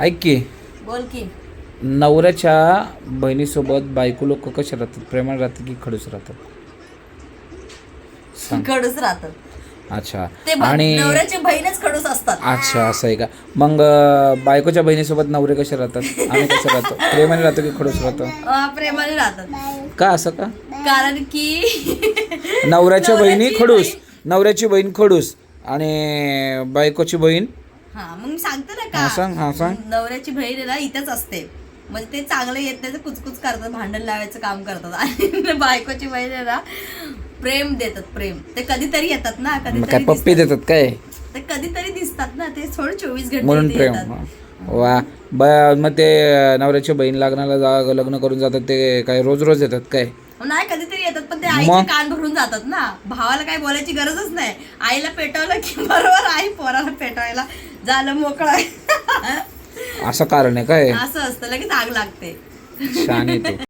ऐक की. बोल की. नवऱ्याच्या बहिणीसोबत बायको लोक कसे राहतात? प्रेमाने राहतात की खडूस राहतात? सांग. खडूस राहतात. अच्छा. ते ब- आणि नवऱ्याची बहीणच खडूस असतात. अच्छा असं आहे का? मग अं, बायकोच्या बहिणीसोबत नवरे कसे राहतात? आम्ही कसं राहतो? प्रेमाने राहतो की खडूस राहतो? अं, प्रेमाने राहतात. का असं का? कारण की नवऱ्याच्या बहिणी खडूस. नवऱ्याची बहीण खडूस. आणि बायकोची बहीण हा मग मी सांगते ना हा सांग का सांग. नवऱ्याची बहीण आहे ना इथेच असते. म्हणजे ते चांगलं येत नाही तर कुचकुच करतात भांडण लावायचं काम करतात. आणि बायकोची बहीण आहे ना प्रेम देतात प्रेम. ते कधीतरी येतात ना मग काय कधीतरी पप्पी दिसतात. देतात काय? ते कधीतरी दिसतात ना ते थोडं चोवीस घंटे प्रेम. येतात. वा. ब मग ते नवऱ्याची बहीण लग्नाला जा लग्न करून जातात ते काय रोज रोज येतात काय? नाही कधीतरी येतात पण ते मग? आईचे कान भरून जातात ना. भावाला काय बोलायची गरजच नाही. आईला पेटवलं की बरोबर पेटवायला झालं मोकळं. असं कारण आहे काय? असं असतं. लगेच आग लागते. छान